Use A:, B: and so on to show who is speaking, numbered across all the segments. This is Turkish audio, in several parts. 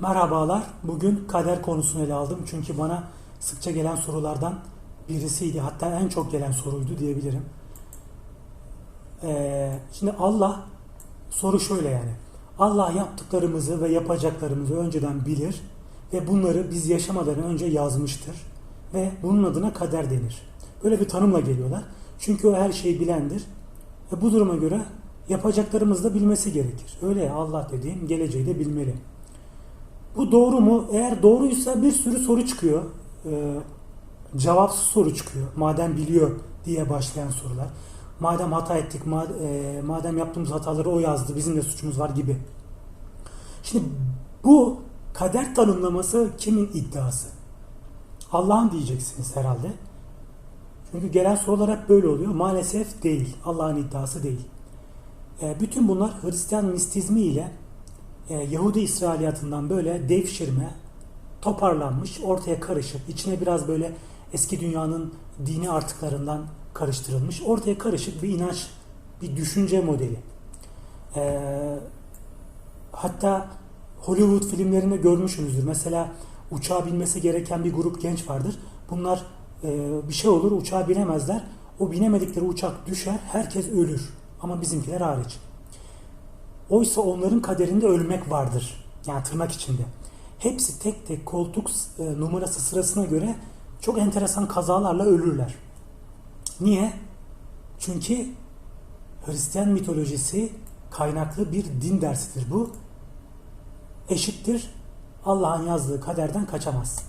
A: Merhabalar. Bugün kader konusunu ele aldım. Çünkü bana sıkça gelen sorulardan birisiydi. Hatta en çok gelen soruydu diyebilirim. Ee, şimdi Allah, soru şöyle yani. Allah yaptıklarımızı ve yapacaklarımızı önceden bilir ve bunları biz yaşamadan önce yazmıştır. Ve bunun adına kader denir. Böyle bir tanımla geliyorlar. Çünkü o her şeyi bilendir. Ve bu duruma göre yapacaklarımızı da bilmesi gerekir. Öyle ya Allah dediğim geleceği de bilmeli. Bu doğru mu? Eğer doğruysa bir sürü soru çıkıyor. Ee, cevapsız soru çıkıyor. Madem biliyor diye başlayan sorular. Madem hata ettik, e, madem yaptığımız hataları o yazdı, bizim de suçumuz var gibi. Şimdi bu kader tanımlaması kimin iddiası? Allah'ın diyeceksiniz herhalde. Çünkü gelen sorular hep böyle oluyor. Maalesef değil. Allah'ın iddiası değil. E, bütün bunlar Hristiyan mistizmi ile e, Yahudi İsrailiyatından böyle devşirme, toparlanmış, ortaya karışık, içine biraz böyle eski dünyanın dini artıklarından karıştırılmış, ortaya karışık bir inanç, bir düşünce modeli. E, hatta Hollywood filmlerinde görmüşsünüzdür. Mesela uçağa binmesi gereken bir grup genç vardır. Bunlar e, bir şey olur, uçağa binemezler. O binemedikleri uçak düşer, herkes ölür. Ama bizimkiler hariç. Oysa onların kaderinde ölmek vardır. Yani tırnak içinde. Hepsi tek tek koltuk e, numarası sırasına göre çok enteresan kazalarla ölürler. Niye? Çünkü Hristiyan mitolojisi kaynaklı bir din dersidir bu. Eşittir Allah'ın yazdığı kaderden kaçamaz.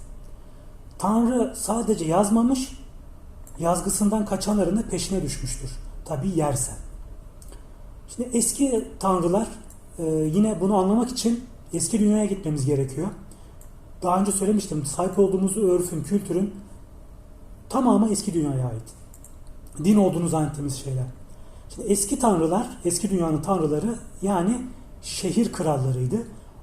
A: Tanrı sadece yazmamış, yazgısından kaçanların da peşine düşmüştür. Tabi yersen. Şimdi eski tanrılar e, yine bunu anlamak için eski dünyaya gitmemiz gerekiyor. Daha önce söylemiştim sahip olduğumuz örfün, kültürün tamamı eski dünyaya ait. Din olduğunu zannettiğimiz şeyler. Şimdi eski tanrılar, eski dünyanın tanrıları yani şehir krallarıydı.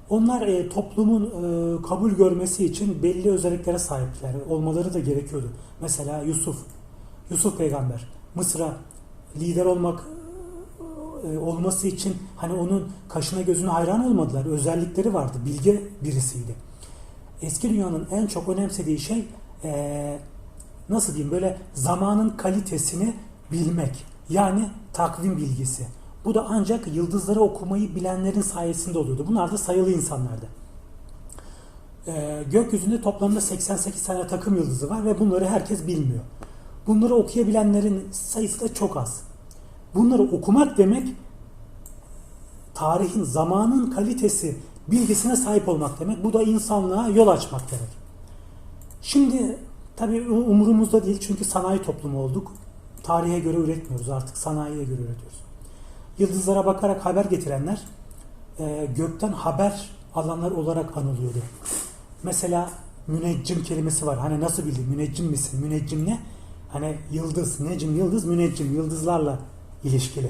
A: Onlar e, toplumun e, kabul görmesi için belli özelliklere sahipler. Olmaları da gerekiyordu. Mesela Yusuf, Yusuf peygamber Mısır'a lider olmak olması için hani onun kaşına gözüne hayran olmadılar. Özellikleri vardı. Bilge birisiydi. Eski dünyanın en çok önemsediği şey e, nasıl diyeyim böyle zamanın kalitesini bilmek. Yani takvim bilgisi. Bu da ancak yıldızları okumayı bilenlerin sayesinde oluyordu. Bunlar da sayılı insanlardı. E, gökyüzünde toplamda 88 tane takım yıldızı var ve bunları herkes bilmiyor. Bunları okuyabilenlerin sayısı da çok az. Bunları okumak demek tarihin, zamanın kalitesi, bilgisine sahip olmak demek. Bu da insanlığa yol açmak demek. Şimdi tabii umurumuzda değil çünkü sanayi toplumu olduk. Tarihe göre üretmiyoruz artık sanayiye göre üretiyoruz. Yıldızlara bakarak haber getirenler e, gökten haber alanlar olarak anılıyordu. Mesela müneccim kelimesi var. Hani nasıl bildin? Müneccim misin? Müneccim ne? Hani yıldız, necim, yıldız, müneccim. Yıldızlarla ilişkili.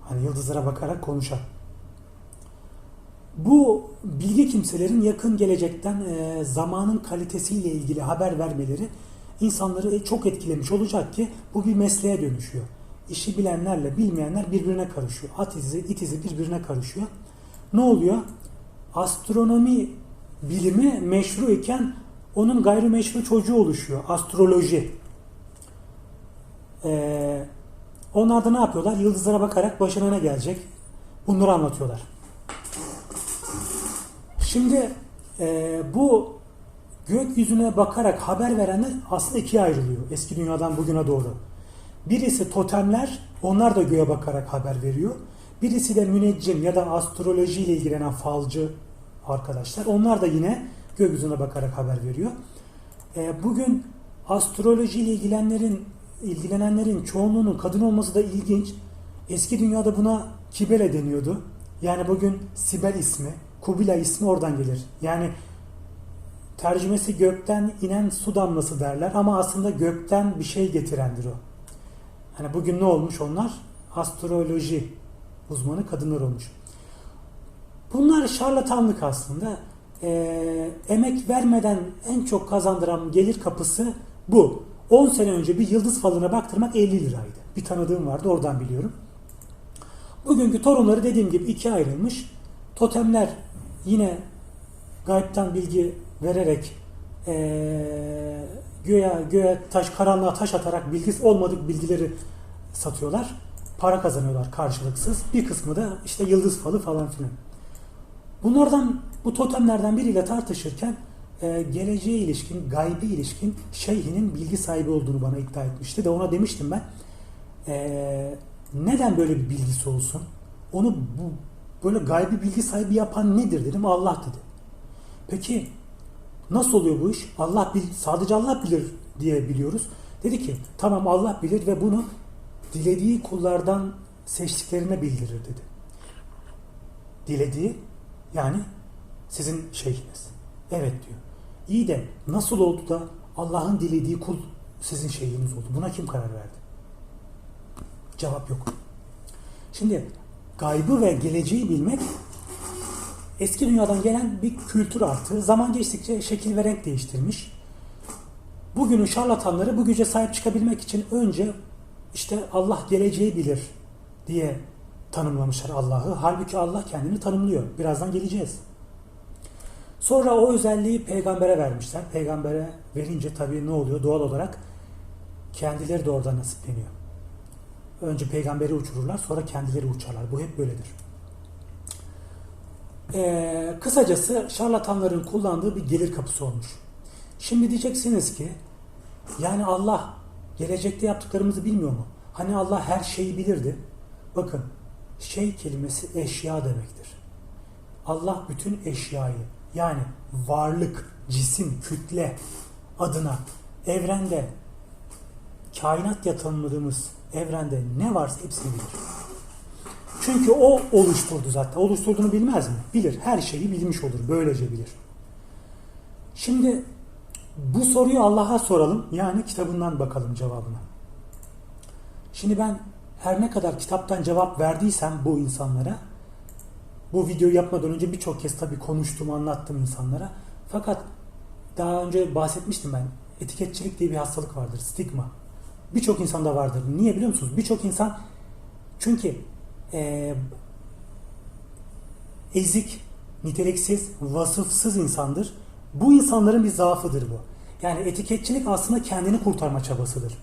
A: Hani yıldızlara bakarak konuşan. Bu bilgi kimselerin yakın gelecekten e, zamanın kalitesiyle ilgili haber vermeleri insanları çok etkilemiş olacak ki bu bir mesleğe dönüşüyor. İşi bilenlerle bilmeyenler birbirine karışıyor. At izi, it izi birbirine karışıyor. Ne oluyor? Astronomi bilimi meşru iken onun gayrimeşru çocuğu oluşuyor. Astroloji. Ee, onlar da ne yapıyorlar? Yıldızlara bakarak başına ne gelecek? Bunları anlatıyorlar. Şimdi e, bu gökyüzüne bakarak haber verenler aslında ikiye ayrılıyor. Eski dünyadan bugüne doğru. Birisi totemler, onlar da göğe bakarak haber veriyor. Birisi de müneccim ya da astroloji ile ilgilenen falcı arkadaşlar. Onlar da yine gökyüzüne bakarak haber veriyor. E, bugün astroloji ile ilgilenenlerin ilgilenenlerin çoğunluğunun kadın olması da ilginç. Eski dünyada buna kibele deniyordu. Yani bugün Sibel ismi, Kubila ismi oradan gelir. Yani tercümesi gökten inen su damlası derler ama aslında gökten bir şey getirendir o. Hani bugün ne olmuş onlar? Astroloji uzmanı kadınlar olmuş. Bunlar şarlatanlık aslında. Ee, emek vermeden en çok kazandıran gelir kapısı bu. 10 sene önce bir yıldız falına baktırmak 50 liraydı. Bir tanıdığım vardı oradan biliyorum. Bugünkü torunları dediğim gibi ikiye ayrılmış. Totemler yine gaybtan bilgi vererek eee göğe, göğe taş, karanlığa taş atarak bilgis olmadık bilgileri satıyorlar. Para kazanıyorlar karşılıksız. Bir kısmı da işte yıldız falı falan filan. Bunlardan, bu totemlerden biriyle tartışırken e, geleceğe ilişkin, gaybi ilişkin şeyhinin bilgi sahibi olduğunu bana iddia etmişti. De ona demiştim ben, e, neden böyle bir bilgisi olsun? Onu bu böyle gaybi bilgi sahibi yapan nedir dedim. Allah dedi. Peki nasıl oluyor bu iş? Allah bil, sadece Allah bilir diye biliyoruz. Dedi ki tamam Allah bilir ve bunu dilediği kullardan seçtiklerine bildirir dedi. Dilediği yani sizin şeyhiniz. Evet diyor. İyi de nasıl oldu da Allah'ın dilediği kul sizin şeyhiniz oldu? Buna kim karar verdi? Cevap yok. Şimdi gaybı ve geleceği bilmek eski dünyadan gelen bir kültür artı. Zaman geçtikçe şekil ve renk değiştirmiş. Bugünün şarlatanları bu güce sahip çıkabilmek için önce işte Allah geleceği bilir diye tanımlamışlar Allah'ı. Halbuki Allah kendini tanımlıyor. Birazdan geleceğiz. Sonra o özelliği peygambere vermişler. Peygambere verince tabii ne oluyor? Doğal olarak kendileri de orada nasipleniyor. Önce peygamberi uçururlar, sonra kendileri uçarlar. Bu hep böyledir. Ee, kısacası şarlatanların kullandığı bir gelir kapısı olmuş. Şimdi diyeceksiniz ki, yani Allah gelecekte yaptıklarımızı bilmiyor mu? Hani Allah her şeyi bilirdi. Bakın, şey kelimesi eşya demektir. Allah bütün eşyayı, yani varlık, cisim, kütle adına evrende, kainat diye tanımladığımız evrende ne varsa hepsini bilir. Çünkü o oluşturdu zaten. Oluşturduğunu bilmez mi? Bilir. Her şeyi bilmiş olur. Böylece bilir. Şimdi bu soruyu Allah'a soralım. Yani kitabından bakalım cevabına. Şimdi ben her ne kadar kitaptan cevap verdiysem bu insanlara bu videoyu yapmadan önce birçok kez tabii konuştum, anlattım insanlara. Fakat daha önce bahsetmiştim ben. Etiketçilik diye bir hastalık vardır. Stigma. Birçok insanda vardır. Niye biliyor musunuz? Birçok insan çünkü e, ezik, niteliksiz, vasıfsız insandır. Bu insanların bir zaafıdır bu. Yani etiketçilik aslında kendini kurtarma çabasıdır.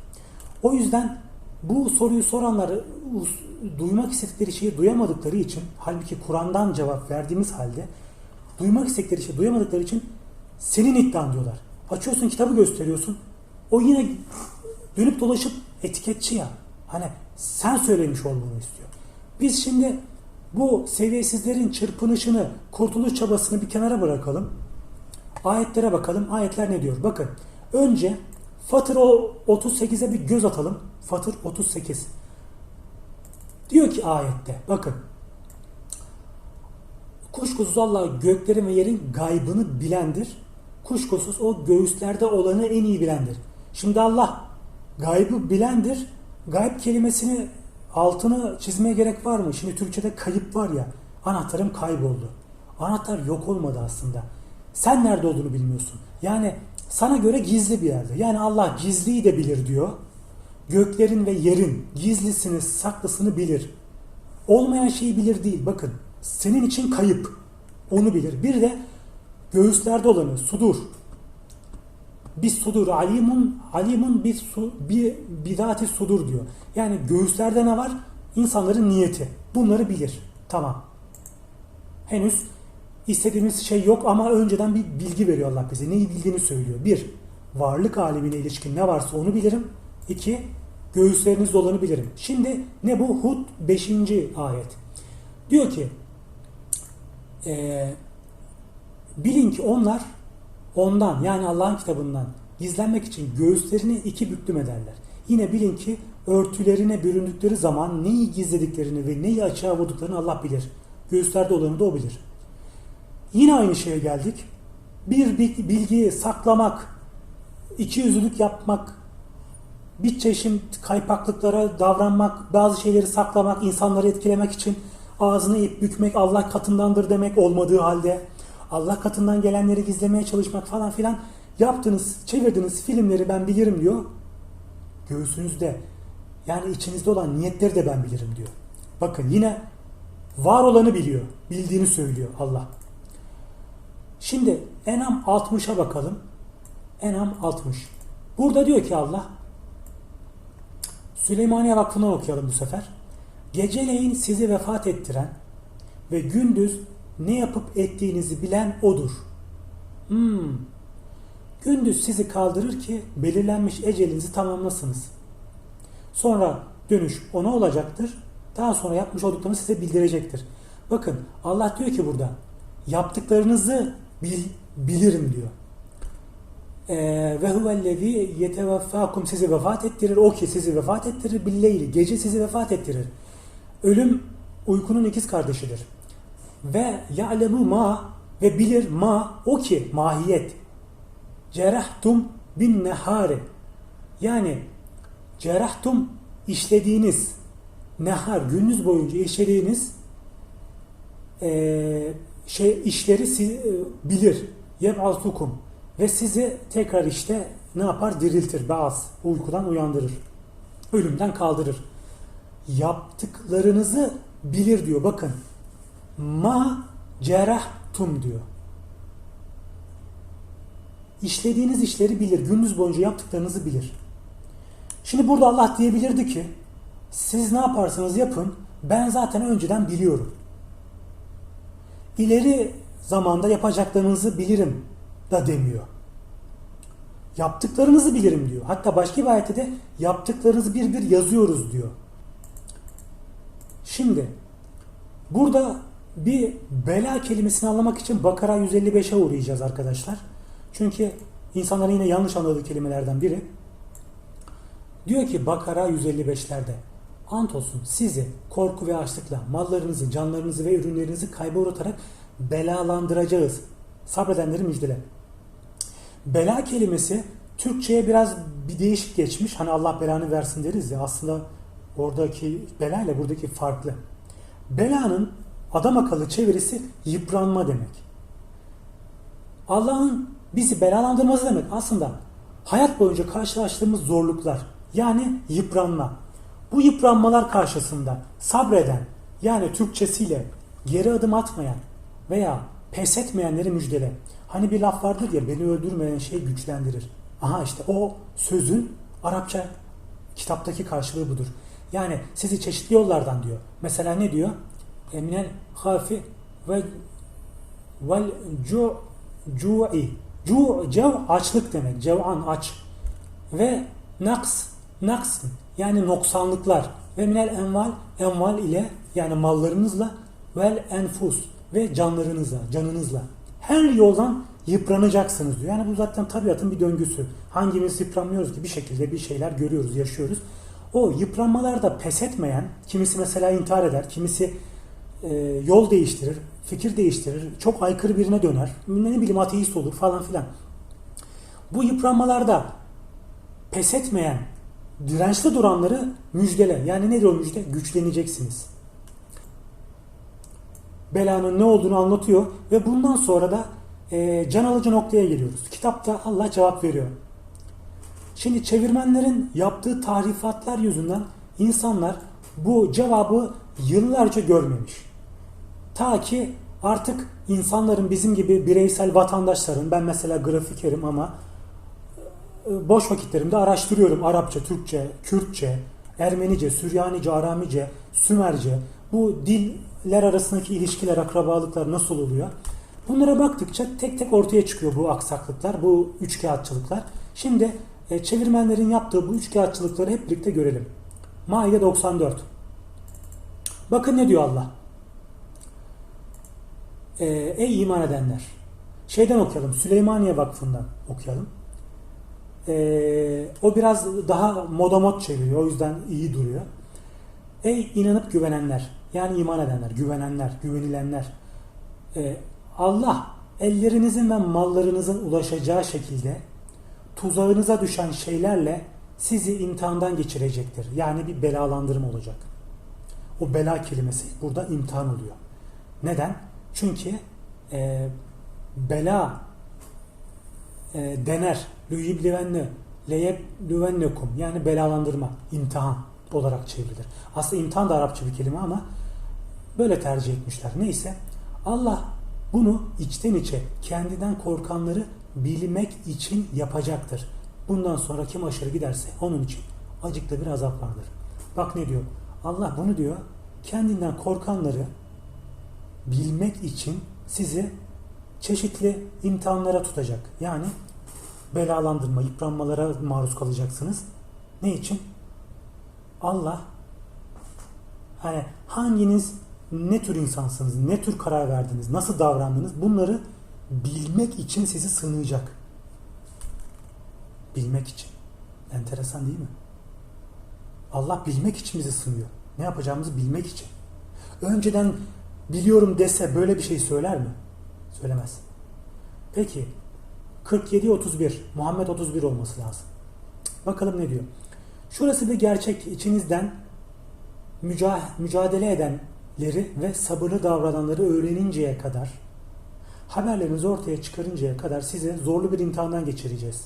A: O yüzden bu soruyu soranları duymak istedikleri şeyi duyamadıkları için halbuki Kur'an'dan cevap verdiğimiz halde duymak istedikleri şeyi duyamadıkları için senin iddian diyorlar. Açıyorsun kitabı gösteriyorsun. O yine dönüp dolaşıp etiketçi ya. Hani sen söylemiş olmanı istiyor. Biz şimdi bu seviyesizlerin çırpınışını, kurtuluş çabasını bir kenara bırakalım. Ayetlere bakalım. Ayetler ne diyor? Bakın. Önce Fatır 38'e bir göz atalım. Fatır 38. Diyor ki ayette bakın. Kuşkusuz Allah göklerin ve yerin gaybını bilendir. Kuşkusuz o göğüslerde olanı en iyi bilendir. Şimdi Allah gaybı bilendir. Gayb kelimesini altını çizmeye gerek var mı? Şimdi Türkçe'de kayıp var ya. Anahtarım kayboldu. Anahtar yok olmadı aslında. Sen nerede olduğunu bilmiyorsun. Yani sana göre gizli bir yerde. Yani Allah gizliyi de bilir diyor. Göklerin ve yerin gizlisini, saklısını bilir. Olmayan şeyi bilir değil. Bakın senin için kayıp. Onu bilir. Bir de göğüslerde olanı sudur. Bir sudur. Alimun alimun bir su bir bidati sudur diyor. Yani göğüslerde ne var? İnsanların niyeti. Bunları bilir. Tamam. Henüz istediğimiz şey yok ama önceden bir bilgi veriyor Allah bize. Neyi bildiğini söylüyor. Bir, varlık alemine ilişkin ne varsa onu bilirim. İki, göğüslerinizde olanı bilirim. Şimdi ne bu? Hud 5. ayet. Diyor ki e, bilin ki onlar ondan yani Allah'ın kitabından gizlenmek için göğüslerini iki büklüm ederler. Yine bilin ki örtülerine büründükleri zaman neyi gizlediklerini ve neyi açığa vurduklarını Allah bilir. Göğüslerde olanı da o bilir. Yine aynı şeye geldik. Bir bilgiyi saklamak, iki yüzlülük yapmak, bir çeşit kaypaklıklara davranmak, bazı şeyleri saklamak, insanları etkilemek için ağzını ip bükmek Allah katındandır demek olmadığı halde Allah katından gelenleri gizlemeye çalışmak falan filan yaptığınız, çevirdiğiniz filmleri ben bilirim diyor. Göğsünüzde yani içinizde olan niyetleri de ben bilirim diyor. Bakın yine var olanı biliyor. Bildiğini söylüyor Allah. Şimdi Enam 60'a bakalım. Enam 60. Burada diyor ki Allah Süleymaniye Vakfı'ndan okuyalım bu sefer. Geceleyin sizi vefat ettiren ve gündüz ne yapıp ettiğinizi bilen odur. Hmm. Gündüz sizi kaldırır ki belirlenmiş ecelinizi tamamlasınız. Sonra dönüş ona olacaktır. Daha sonra yapmış olduklarını size bildirecektir. Bakın Allah diyor ki burada yaptıklarınızı bil, bilirim diyor. Ee, ve huvellezî yeteveffâkum sizi vefat ettirir. O ki sizi vefat ettirir billeyli. Gece sizi vefat ettirir. Ölüm uykunun ikiz kardeşidir. Ve ya'lemu ma ve bilir ma o ki mahiyet. Cerahtum bin nehari. Yani cerahtum işlediğiniz nehar gündüz boyunca işlediğiniz eee şey işleri siz, e, bilir. Yeb'asukum ve sizi tekrar işte ne yapar? Diriltir. Bazı uykudan uyandırır. Ölümden kaldırır. Yaptıklarınızı bilir diyor. Bakın. Ma cerahtum diyor. İşlediğiniz işleri bilir. Gündüz boyunca yaptıklarınızı bilir. Şimdi burada Allah diyebilirdi ki siz ne yaparsanız yapın ben zaten önceden biliyorum. İleri zamanda yapacaklarınızı bilirim da demiyor. Yaptıklarınızı bilirim diyor. Hatta başka bir ayette de yaptıklarınızı bir bir yazıyoruz diyor. Şimdi burada bir bela kelimesini anlamak için Bakara 155'e uğrayacağız arkadaşlar. Çünkü insanların yine yanlış anladığı kelimelerden biri. Diyor ki Bakara 155'lerde Ant olsun sizi korku ve açlıkla mallarınızı, canlarınızı ve ürünlerinizi kayba uğratarak belalandıracağız. Sabredenleri müjdele. Bela kelimesi Türkçe'ye biraz bir değişik geçmiş. Hani Allah belanı versin deriz ya aslında oradaki bela ile buradaki farklı. Belanın adam akıllı çevirisi yıpranma demek. Allah'ın bizi belalandırması demek aslında hayat boyunca karşılaştığımız zorluklar yani yıpranma. Bu yıpranmalar karşısında sabreden yani Türkçesiyle geri adım atmayan veya pes etmeyenleri müjdele. Hani bir laf vardır ya beni öldürmeyen şey güçlendirir. Aha işte o sözün Arapça kitaptaki karşılığı budur. Yani sizi çeşitli yollardan diyor. Mesela ne diyor? Eminen hafi ve vel cu cu'i cu cev açlık demek. Cev'an aç. Ve naks naks yani noksanlıklar ve minel enval enval ile yani mallarınızla vel enfus ve canlarınızla, canınızla. Her yoldan yıpranacaksınız diyor. Yani bu zaten tabiatın bir döngüsü. Hangimiz yıpranmıyoruz ki bir şekilde bir şeyler görüyoruz, yaşıyoruz. O yıpranmalarda pes etmeyen, kimisi mesela intihar eder, kimisi e, yol değiştirir, fikir değiştirir, çok aykırı birine döner, ne bileyim ateist olur falan filan. Bu yıpranmalarda pes etmeyen, dirençli duranları müjdele. Yani nedir o müjde? Güçleneceksiniz belanın ne olduğunu anlatıyor ve bundan sonra da e, can alıcı noktaya geliyoruz. Kitapta Allah cevap veriyor. Şimdi çevirmenlerin yaptığı tarifatlar yüzünden insanlar bu cevabı yıllarca görmemiş. Ta ki artık insanların bizim gibi bireysel vatandaşların, ben mesela grafikerim ama e, boş vakitlerimde araştırıyorum Arapça, Türkçe, Kürtçe, Ermenice, Süryanice, Aramice, Sümerce. Bu diller arasındaki ilişkiler, akrabalıklar nasıl oluyor? Bunlara baktıkça tek tek ortaya çıkıyor bu aksaklıklar, bu üçkağıtçılıklar. Şimdi e, çevirmenlerin yaptığı bu üçkağıtçılıkları hep birlikte görelim. Maide 94. Bakın ne diyor Allah. E, ey iman edenler. Şeyden okuyalım. Süleymaniye Vakfı'ndan okuyalım. E, o biraz daha modamot çeviriyor. O yüzden iyi duruyor. Ey inanıp güvenenler. Yani iman edenler, güvenenler, güvenilenler. Ee, Allah ellerinizin ve mallarınızın ulaşacağı şekilde tuzağınıza düşen şeylerle sizi imtihandan geçirecektir. Yani bir belalandırma olacak. O bela kelimesi burada imtihan oluyor. Neden? Çünkü e, bela e, dener. Lüyiblivenne leyeblüvennekum yani belalandırma, imtihan olarak çevrilir. Aslında imtihan da Arapça bir kelime ama böyle tercih etmişler. Neyse Allah Bunu içten içe kendinden korkanları bilmek için yapacaktır. Bundan sonra kim aşırı giderse onun için acıklı bir azap vardır. Bak ne diyor? Allah bunu diyor kendinden korkanları bilmek için sizi çeşitli imtihanlara tutacak. Yani belalandırma, yıpranmalara maruz kalacaksınız. Ne için? Allah hani hanginiz ne tür insansınız, ne tür karar verdiniz, nasıl davrandınız bunları bilmek için sizi sınayacak. Bilmek için. Enteresan değil mi? Allah bilmek için bizi sınıyor. Ne yapacağımızı bilmek için. Önceden biliyorum dese böyle bir şey söyler mi? Söylemez. Peki 47-31 Muhammed 31 olması lazım. Bakalım ne diyor. Şurası bir gerçek içinizden mücadele edenleri ve sabırlı davrananları öğreninceye kadar haberlerinizi ortaya çıkarıncaya kadar size zorlu bir imtihandan geçireceğiz.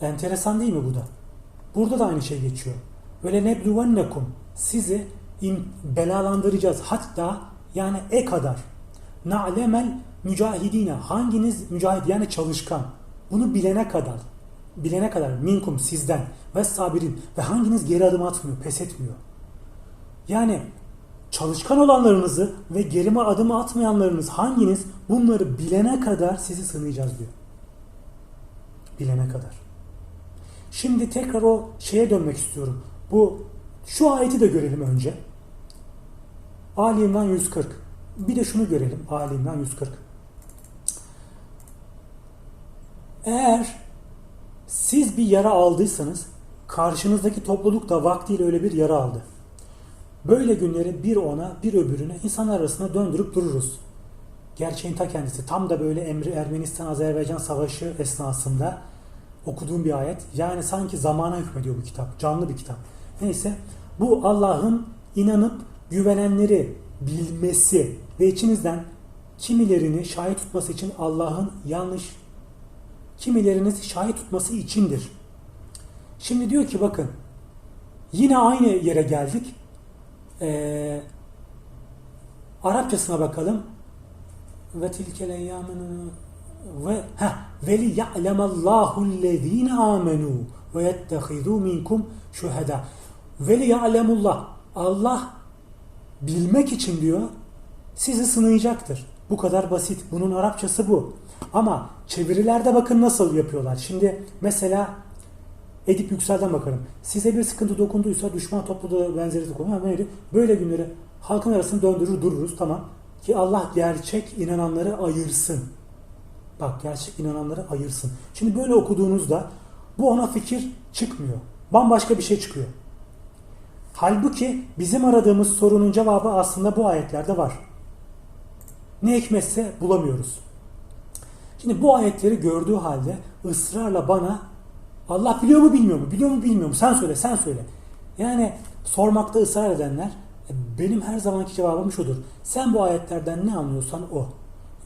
A: Enteresan değil mi bu da? Burada da aynı şey geçiyor. Böyle nebluvennekum sizi im- belalandıracağız. Hatta yani e kadar. Na'lemel mücahidine hanginiz mücahid yani çalışkan. Bunu bilene kadar bilene kadar minkum sizden ve sabirin ve hanginiz geri adım atmıyor, pes etmiyor. Yani çalışkan olanlarınızı ve gerime adım atmayanlarınız hanginiz bunları bilene kadar sizi sınayacağız diyor. Bilene kadar. Şimdi tekrar o şeye dönmek istiyorum. Bu şu ayeti de görelim önce. Ali İmran 140. Bir de şunu görelim. Ali İmran 140. Eğer siz bir yara aldıysanız karşınızdaki topluluk da vaktiyle öyle bir yara aldı. Böyle günleri bir ona bir öbürüne insanlar arasında döndürüp dururuz. Gerçeğin ta kendisi. Tam da böyle Emri Ermenistan-Azerbaycan savaşı esnasında okuduğum bir ayet. Yani sanki zamana hükmediyor bu kitap. Canlı bir kitap. Neyse bu Allah'ın inanıp güvenenleri bilmesi ve içinizden kimilerini şahit tutması için Allah'ın yanlış kimileriniz şahit tutması içindir. Şimdi diyor ki bakın yine aynı yere geldik. Ee, Arapçasına bakalım. Ve tilkel eyyâmenü ve ha ve li ya'lemallahu allezîne âmenû ve yettehidû minkum şuhedâ. Ve li ya'lemullah Allah bilmek için diyor sizi sınayacaktır. Bu kadar basit. Bunun Arapçası bu. Ama çevirilerde bakın nasıl yapıyorlar. Şimdi mesela Edip Yüksel'den bakarım. Size bir sıkıntı dokunduysa düşman topluluğu benzeri konu böyle, böyle günleri halkın arasını döndürür dururuz tamam. Ki Allah gerçek inananları ayırsın. Bak gerçek inananları ayırsın. Şimdi böyle okuduğunuzda bu ona fikir çıkmıyor. Bambaşka bir şey çıkıyor. Halbuki bizim aradığımız sorunun cevabı aslında bu ayetlerde var. Ne hikmetse bulamıyoruz. Şimdi bu ayetleri gördüğü halde ısrarla bana Allah biliyor mu bilmiyor mu? Biliyor mu bilmiyor mu? Sen söyle sen söyle. Yani sormakta ısrar edenler e, benim her zamanki cevabım şudur. Sen bu ayetlerden ne anlıyorsan o.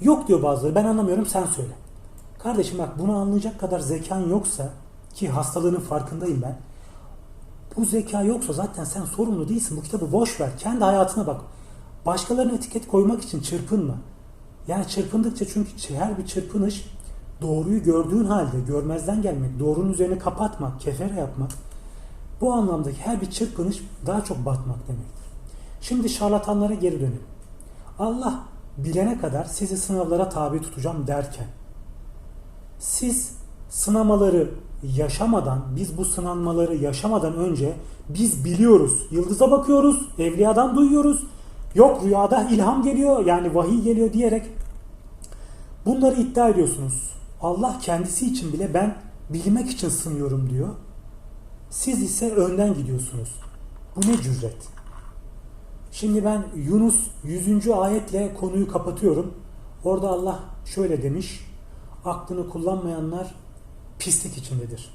A: Yok diyor bazıları ben anlamıyorum sen söyle. Kardeşim bak bunu anlayacak kadar zekan yoksa ki hastalığının farkındayım ben. Bu zeka yoksa zaten sen sorumlu değilsin. Bu kitabı boş ver. Kendi hayatına bak. Başkalarına etiket koymak için çırpınma. Yani çırpındıkça çünkü her bir çırpınış doğruyu gördüğün halde görmezden gelmek, doğrunun üzerine kapatmak, kefere yapmak bu anlamdaki her bir çırpınış daha çok batmak demektir. Şimdi şarlatanlara geri dönelim. Allah bilene kadar sizi sınavlara tabi tutacağım derken siz sınamaları yaşamadan, biz bu sınanmaları yaşamadan önce biz biliyoruz. Yıldıza bakıyoruz, evliyadan duyuyoruz. Yok rüyada ilham geliyor, yani vahiy geliyor diyerek bunları iddia ediyorsunuz. Allah kendisi için bile ben bilmek için sınıyorum diyor. Siz ise önden gidiyorsunuz. Bu ne cüret? Şimdi ben Yunus 100. ayetle konuyu kapatıyorum. Orada Allah şöyle demiş. Aklını kullanmayanlar pislik içindedir.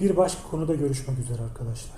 A: Bir başka konuda görüşmek üzere arkadaşlar.